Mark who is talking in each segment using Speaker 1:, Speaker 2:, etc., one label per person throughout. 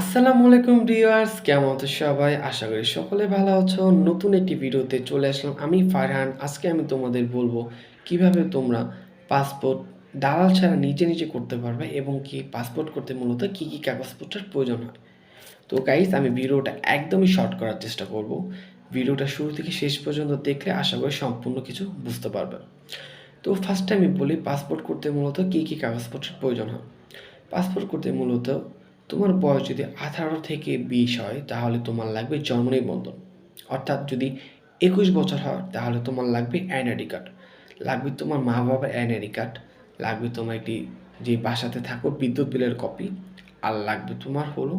Speaker 1: আসসালামু আলাইকুম ভিউয়ার্স, কেমন আছো সবাই? আশা করি সকলে ভালো আছো। নতুন একটি ভিডিওতে চলে আসলাম আমি ফারহান। আজকে আমি তোমাদের বলব কীভাবে তোমরা পাসপোর্ট দালাল ছাড়া নিজে নিজে করতে পারবে এবং কি পাসপোর্ট করতে মূলত কি কি কাগজপত্রের প্রয়োজন হয়। তো গাইস আমি ভিডিওটা একদমই শর্ট করার চেষ্টা করব। ভিডিওটা শুরু থেকে শেষ পর্যন্ত দেখলে আশা করি সম্পূর্ণ কিছু বুঝতে পারবে। তো ফার্স্টে আমি বলি পাসপোর্ট করতে মূলত কি কি কাগজপত্রের প্রয়োজন হয়। পাসপোর্ট করতে মূলত তোমার বয়স যদি আঠারো থেকে বিশ হয়, তাহলে তোমার লাগবে জন্ম নিবন্ধন অর্থাৎ যদি একুশ বছর হয়, তাহলে তোমার লাগবে এনআইডি কার্ড লাগবে তোমার মা বাবার এনআইডি কার্ড লাগবে তোমার একটি যে বাসাতে থাকো বিদ্যুৎ বিলের কপি আর লাগবে তোমার হলো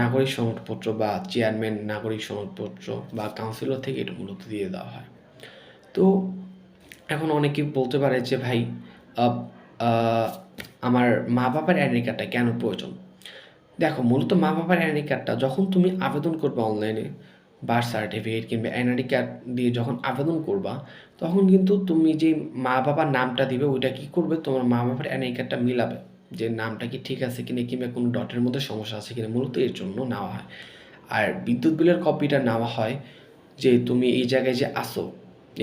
Speaker 1: নাগরিক সনদপত্র বা চেয়ারম্যান নাগরিক সনদপত্র বা কাউন্সিলর থেকে এটা মূলত দিয়ে দেওয়া হয়। তো এখন অনেকে বলতে পারে যে ভাই আমার মা বাবার এনআইডি কার্ডটা কেন প্রয়োজন? দেখো, মূলত মা বাবার এনআইডি কার্ডটা যখন তুমি আবেদন করবে অনলাইনে বার্থ সার্টিফিকেট কিংবা এনআইডি কার্ড দিয়ে যখন আবেদন করবা, তখন কিন্তু তুমি যে মা বাবার নামটা দিবে, ওইটা কি করবে? তোমার মা বাবার এনআইডি কার্ডটা মিলাবে যে নামটা কি ঠিক আছে কিনা, কিংবা কোনো ডটের মধ্যে সমস্যা আছে কিনা, মূলত এর জন্য নেওয়া হয়। আর বিদ্যুৎ বিলের কপিটা নেওয়া হয় যে তুমি এই জায়গায় যে আসো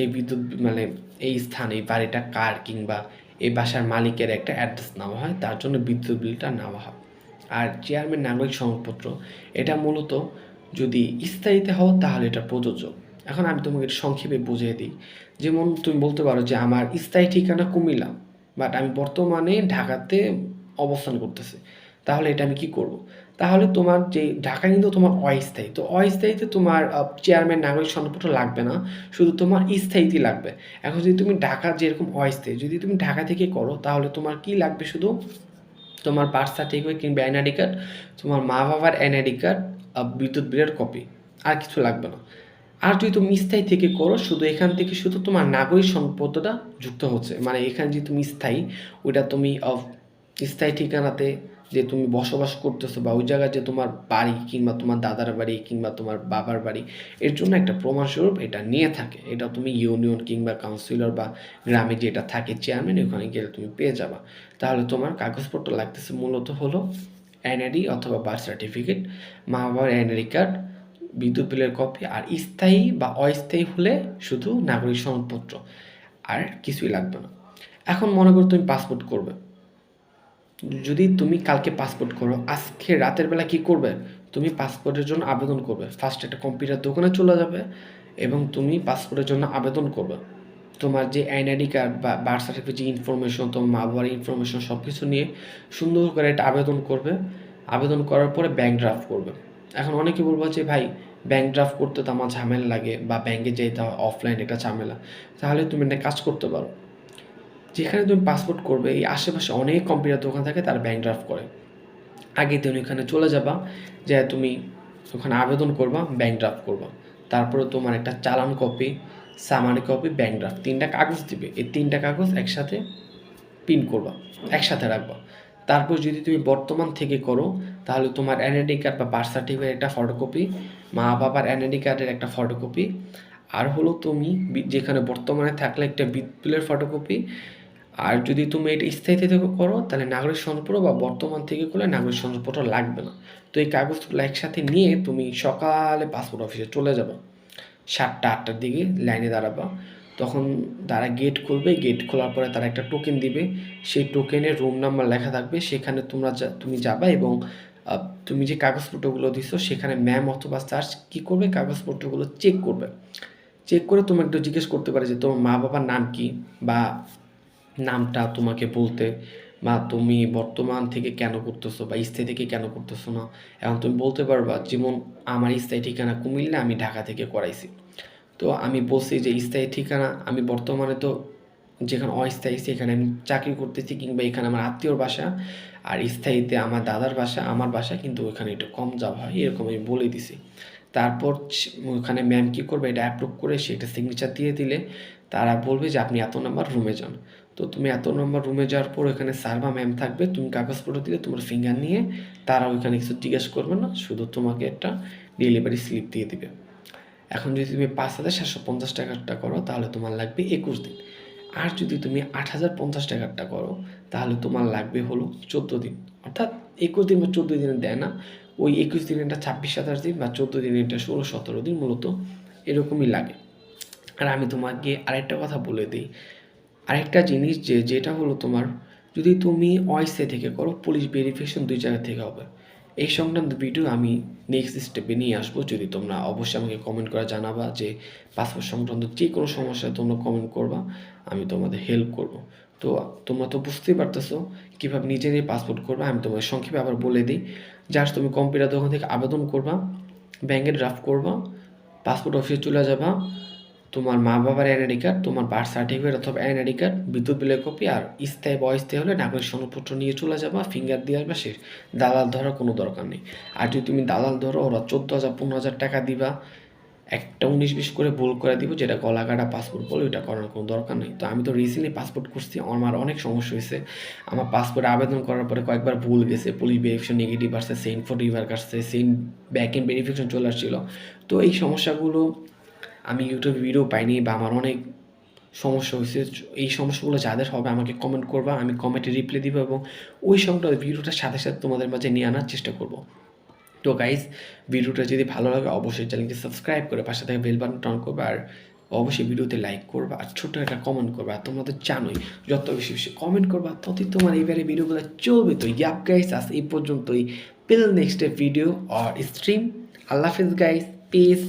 Speaker 1: এই বিদ্যুৎ মানে এই স্থানে, এই বাড়িটা কার কিংবা এই বাসার মালিকের একটা অ্যাড্রেস নেওয়া হয়, তার জন্য বিদ্যুৎ বিলটা নেওয়া হয়। আর চেয়ারম্যান নাগরিক সনদপত্র এটা মূলত যদি স্থায়ীতে হও তাহলে এটা প্রযোজ্য। এখন আমি তোমাকে সংক্ষেপে বুঝিয়ে দিই। যেমন তুমি বলতে পারো যে আমার স্থায়ী ঠিকানা কুমিল্লা বাট আমি বর্তমানে ঢাকাতে অবস্থান করতেছি। তাহলে এটা আমি কি করব? তাহলে তোমার যে ঢাকা কিন্তু তোমার অস্থায়ী, তো অস্থায়ীতে তোমার চেয়ারম্যান নাগরিক সনদপত্র লাগবে না, শুধু তোমার স্থায়ীতে লাগবে। এখন যদি তুমি ঢাকা যেরকম অস্থায়ী, যদি তুমি ঢাকা থেকে করো তাহলে তোমার কি লাগবে শুধু? তোমার বার্থ সার্টিফিকেট কিংবা এনআইডি কার্ড তোমার মা বাবার এনআইডি কার্ড বিদ্যুৎ বিলের কপি আর কিছু লাগবে না। আর যদি তুমি স্থায়ী থেকে করো, শুধু এখান থেকে শুধু তোমার নাগরিক সম্পদটা যুক্ত হচ্ছে। মানে এখানে যে তুমি স্থায়ী, ওইটা তুমি স্থায়ী ঠিকানাতে যে তুমি বসবাস করতেছো বা ওই জায়গায় যে তোমার বাড়ি কিংবা তোমার দাদার বাড়ি কিংবা তোমার বাবার বাড়ি, এর জন্য একটা প্রমাণস্বরূপ এটা নিয়ে থাকে। এটা তুমি ইউনিয়ন কিংবা কাউন্সিলর বা গ্রামে যেটা থাকে চেয়ারম্যান ওখানে গেলে তুমি পেয়ে যাবা। তাহলে তোমার কাগজপত্র লাগতেছে মূলত হলো এনআইডি অথবা বার্থ সার্টিফিকেট মা বাবার এনআইডি কার্ড বিদ্যুৎ বিলের কপি আর স্থায়ী বা অস্থায়ী হলে শুধু নাগরিক সনদপত্র, আর কিছুই লাগবে না। এখন মনে করো তুমি পাসপোর্ট করবে। যদি তুমি কালকে পাসপোর্ট করো, আজকে রাতের বেলা কি করবে? তুমি পাসপোর্টের জন্য আবেদন করবে। ফার্স্ট একটা কম্পিউটার দোকানে চলে যাবে এবং তুমি পাসপোর্টের জন্য আবেদন করবে। তোমার যে এনআইডি কার্ড বা বার্থ সার্টিফিকেট যে ইনফরমেশন তোমার মা বাবার ইনফরমেশন সব কিছু নিয়ে সুন্দর করে একটা আবেদন করবে। আবেদন করার পরে ব্যাংক ড্রাফট করবে। এখন অনেকে বলব যে, ভাই ব্যাংক ড্রাফট করতে তো আমার ঝামেলা লাগে বা ব্যাংকে যেতে হয় অফলাইন একটা ঝামেলা। তাহলে তুমি একটা কাজ করতে পারো। যেখানে তুমি পাসপোর্ট করবে, এই আশেপাশে অনেক কম্পিউটার দোকান থাকে, তারা ব্যাংক ড্রাফট করে। আগে তুমি ওখানে চলে যাবা যে তুমি ওখানে আবেদন করবা ব্যাংক ড্রাফট করবা। তারপরে তোমার একটা চালান copy summary copy bank draft তিনটা কাগজ দিবে। এই তিনটা কাগজ একসাথে প্রিন্ট করবা, একসাথে রাখবা। তারপর যদি তুমি বর্তমান থেকে করো, তাহলে তোমার এনআইডি কার্ড বা বার্থ সার্টিফিকেট একটা ফটোকপি মা বাবার এনআইডি কার্ডের একটা ফটোকপি আর হলো তুমি যেখানে বর্তমানে থাকলে একটা বিদ্যুলের ফটোকপি আর যদি তুমি এটা স্থায়ীতে থেকে করো, তাহলে নাগরিক সনদপত্র বা বর্তমান থেকে করলে নাগরিক সনদপত্র লাগবে না। তো এই কাগজগুলো একসাথে নিয়ে তুমি সকালে পাসপোর্ট অফিসে চলে যাবে। সাতটা, আটটার দিকে লাইনে দাঁড়াবা। তখন তারা গেট খুলবে। গেট খোলার পরে তারা একটা টোকেন দিবে। সেই টোকেনের রুম নাম্বার লেখা থাকবে। সেখানে তোমরা যা- তুমি যাবা এবং তুমি যে কাগজপত্রগুলো দিছো, সেখানে ম্যাম অথবা স্যার কী করবে? কাগজপত্রগুলো চেক করবে। চেক করে তোমাকে একটু জিজ্ঞেস করতে পারে যে তোমার মা বাবার নাম কি? বা নামটা তোমাকে বলতে, বা তুমি বর্তমান থেকে কেন করতেছো, বা স্থায়ী থেকে কেন করতেছো না? এখন তুমি বলতে পারবা যেমন আমার স্থায়ী ঠিকানা কুমিল্লা, আমি ঢাকা থেকে করাইছি। তো আমি বলছি যে, স্থায়ী ঠিকানা, আমি বর্তমানে তো যেখানে অস্থায়ী, সেখানে আমি চাকরি করতেছি, কিংবা এখানে আমার আত্মীয়র বাসা, আর স্থায়ীতে আমার দাদার বাসা, আমার বাসা, কিন্তু ওখানে একটু কম যাওয়া হয়, এরকম আমি বলে দিছি। তারপর ওখানে ম্যাম কী করবে, এটা অ্যাপ্রুভ করে সেটা সিগনেচার দিয়ে দিলে, তারা বলবে যে, আপনি এত নাম্বার রুমে যান। তো তুমি এত নম্বর রুমে যাওয়ার পর ওখানে স্যার বা ম্যাম থাকবে, তুমি কাগজপত্র দিলে, তোমার ফিঙ্গার নিয়ে তারা ওইখানে কিছু জিজ্ঞেস করবে না, শুধু তোমাকে একটা ডেলিভারি স্লিপ দিয়ে দিবে। এখন যদি তুমি পাঁচ হাজার সাতশো পঞ্চাশ টাকারটা করো, তাহলে তোমার লাগবে একুশ দিন। আর যদি তুমি আট হাজার পঞ্চাশ টাকারটা করো, তাহলে তোমার লাগবে হলো চোদ্দ দিন। অর্থাৎ একুশ দিন বা চোদ্দ দিনে দেয় না, ওই একুশ দিন এটা ছাব্বিশ সাতাশ দিন বা চোদ্দ দিন এটা ষোলো সতেরো দিন মূলত এরকমই লাগে। আর আমি তোমাকে আরেকটা কথা বলে দিই আরেকটা জিনিস যে, যেটা হলো তোমার, যদি তুমি ওয়াইসে থেকে করো পুলিশ ভেরিফিকেশন দুই জায়গা থেকে হবে। এই সংক্রান্ত ভিডিও আমি নেক্সট স্টেপে নিয়ে আসব। যদি তোমরা অবশ্যই আমাকে কমেন্ট করে জানাবা যে পাসপোর্ট সংক্রান্ত যে কোনো সমস্যা তোমরা কমেন্ট করবা, আমি তোমাদের হেল্প করব। তো তোমরা তো বুঝতেই পারতেছো কীভাবে নিজে নিয়ে পাসপোর্ট করবা, আমি তোমাদের সংক্ষেপে আবার বলে দিই। জাস্ট তুমি কম্পিউটার দোকান থেকে আবেদন করবা ব্যাংকে ড্রাফট করবা পাসপোর্ট অফিসে চলে যাবা তোমার মা বাবার এনআইডি কার্ড, তোমার বার্থ সার্টিফিকেট অথবা এনআইডি কার্ড, বিদ্যুৎ বিলের কপি আর স্থায়ী বা অস্থায়ী হলে নাগরিক সনদপত্র নিয়ে চলে যাবা ফিঙ্গার দিয়ে আসবা শেষ দালাল ধরার কোনো দরকার নেই। আর যদি তুমি দালাল ধরো, ওরা চোদ্দ হাজার পনেরো হাজার টাকা দিবা। একটা উনিশ বিশ করে ভুল করে দিব, যেটা গলা কাটা পাসপোর্ট বলে ওইটা করার কোনো দরকার নেই। তো আমি তো রিসেন্টলি পাসপোর্ট করছি আমার অনেক সমস্যা হয়েছে। আমার পাসপোর্টে আবেদন করার পরে কয়েকবার ভুল গেছে পুলিশ ভেরিফিকেশন নেগেটিভ আসছে সেন্ট ফর রিভার কাটছে সেন্ট ব্যাক এন্ড ভেরিফিকেশন চলে আসছিল। তো এই সমস্যাগুলো আমি ইউটিউবে ভিডিও পাইনি বা আমার অনেক সমস্যা হয়েছে, এই সমস্যাগুলো যাদের হবে আমাকে কমেন্ট করবা, আমি কমেন্টে রিপ্লাই দিব এবং ওই সংক্রান্ত ভিডিওটার সাথে সাথে তোমাদের মাঝে নিয়ে আনার চেষ্টা করব। তো গাইজ ভিডিওটা যদি ভালো লাগে অবশ্যই চ্যানেলটি সাবস্ক্রাইব করে পাশে থেকে বেল বাটন অন করবে আর অবশ্যই ভিডিওতে লাইক করবা আর ছোট্ট একটা কমেন্ট করবা। তোমরা তো জানোই, যত বেশি বেশি কমেন্ট করবা, ততই তোমার এইবারে ভিডিওগুলো চলবে। তো ইয়াপ গাইস আজ এই পর্যন্তই। পিল নেক্সট ভিডিও আর স্ট্রিম আল্লাহ হাফিজ গাইস পিস